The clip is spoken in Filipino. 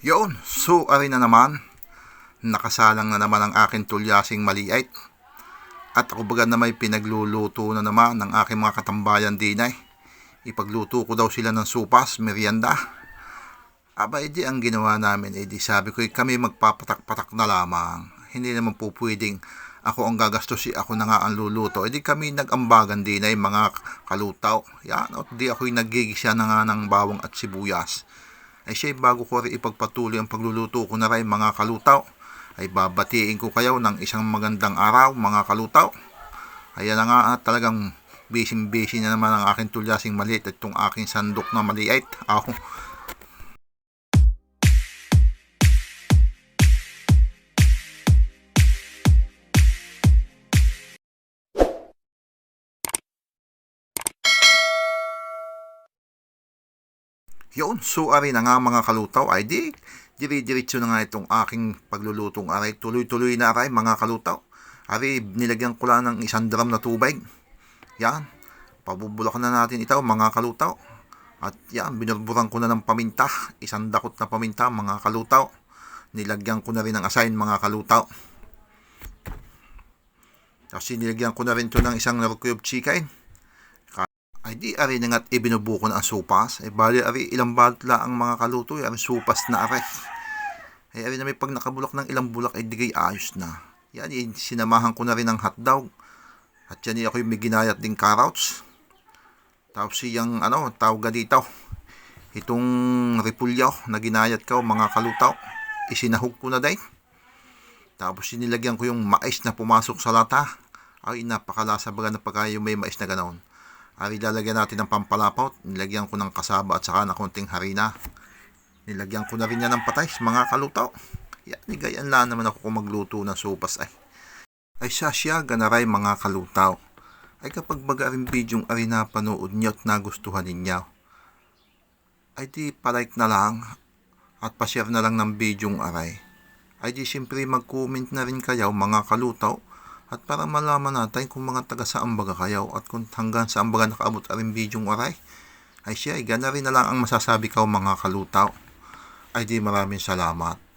Yun, so ari na naman. Nakasalang na naman ang aking tulyasing maliait. At ako baga na may pinagluluto na naman ng aking mga katambayan din ay. Ipagluto ko daw sila ng supas, merienda. Aba, edi ang ginawa namin, edi sabi ko, kami magpapatak-patak na lamang. Hindi naman po pwedeng ako ang gagastos, ako na nga ang luluto. Edi kami nag-ambagan din ay mga kalutaw. Yan, at di ako'y nagigisya na nga ng bawang at sibuyas. Ay siya, bago ko rin ipagpatuloy ang pagluluto ko na rin mga kalutaw, ay babatiin ko kayo ng isang magandang araw mga kalutaw. Ayan na nga at talagang busy-busy na naman ang aking tulyasing maliit at itong aking sandok na maliit. Ako, Yun, so ari na nga mga kalutaw ay di, diri-diretso na nga itong aking paglulutong aray. Tuloy-tuloy na aray mga kalutaw. Ari, nilagyan ko lang ng isang drum na tubig. Yan, pabubulakan na natin ito mga kalutaw. At yan, binurburan ko na ng paminta. Isang dakot na paminta mga kalutaw. Nilagyan ko na rin ng asayin mga kalutaw. Tapos nilagyan ko na rin ito ng isang narcube chicken ay di ari na nga't ibinubuko na ang supas. Ay bali ari ilang balot lang ang mga kaluto. Ay ari supas na ari. Ay ari na may pag nakabulak ng ilang bulak ay digay ayos na. Yan eh, sinamahan ko na rin ng hotdog. At yan eh, ako yung may ginayat ding carrots. Tapos siyang ano, tawag dito. Itong repulyaw na ginayat ko mga kalutaw. Isinahog ko na din. Tapos sinilagyan ko yung mais na pumasok sa lata. Ay napakalasa baga na pagka yung may mais na ganoon. Ari lalagyan natin ng pampalapot. Nilagyan ko ng kasaba at saka ng konting harina. Nilagyan ko na rin yan ng patays, mga kalutaw. Yan, nigayan lang naman ako kung magluto ng sopas ay. Ay sasya, ganaray mga kalutaw. Ay kapag baga rin bidyong ari na panood nyo at nagustuhan ninyo. Ay di palike na lang at pa-share na lang ng bidyong aray. Ay di siyempre mag-comment na rin kayo mga kalutaw at para malaman natin kung mga taga saan baga kayo at kung hanggang saan baga nakaabot ang bidyong aray, ay siya, ay gana rin na lang ang masasabi ko mga kalutaw. Ay di maraming salamat.